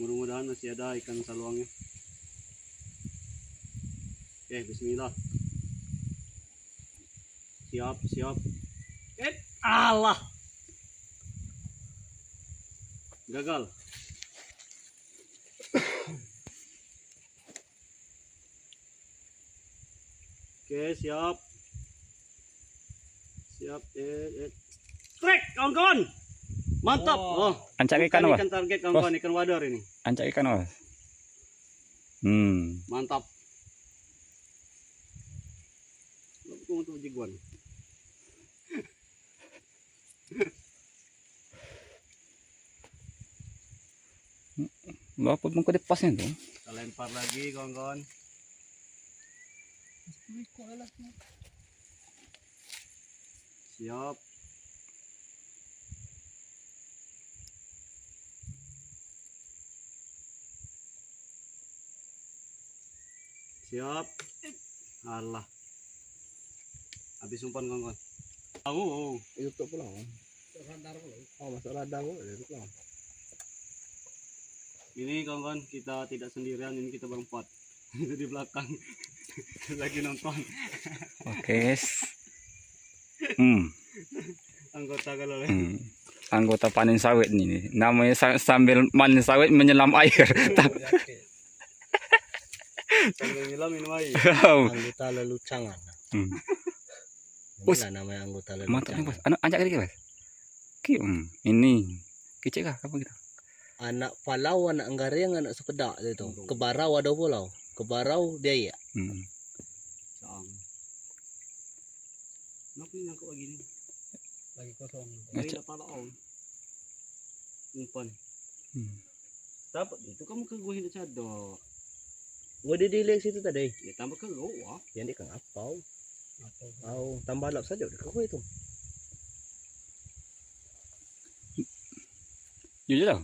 Mudah-mudahan masih ada ikan saluangnya. Oke, bismillah. Siap, siap. Eh, Allah. Gagal. Oke, siap. Siap, eh, eh. Trek, kawan-kawan. Mantap. Oh, Ancak ikan apa? ikan target kawan-kawan, ikan wadar ini. Ancak ikan apa? Hmm. Mantap. Untuk jiguan. Berapa bungkus di pasnya tuh? Kita lempar lagi kawan-kawan. Siap. Siap. Allah. Habis umpan. Oh, oh. Itu tuh pulang. Oh, masuk ladang kok itu pulang. Ini kawan-kawan kita tidak sendirian, ini kita berempat. Itu di belakang. Lagi nonton Oke. Hmm. anggota kalau hmm. Anggota panen sawit ini. Namanya sa- sambil panen sawit menyelam air. minum air. Anggota lelucangan. hmm. Inilah namanya anggota Mantap nih lelucangan. bos. Anu ancak lagi bos. Ki, hmm. Ini. Kecil kah? Apa gitu? Anak palau, anak anggaring, anak sepedak itu. Kebarau ada pulau. Kebarau dia ya. Hmm. Kenapa ini nangkap lagi ni? Lagi kosong. Lagi Macam- tak pala on. Umpan. Hmm. Dapat itu kamu ke gua hendak cadok. Gua di dilek situ tadi. Ya tambah ke gua. Yang dia kang apau. Apau. Tambah lap saja udah kau itu. Jujur lah.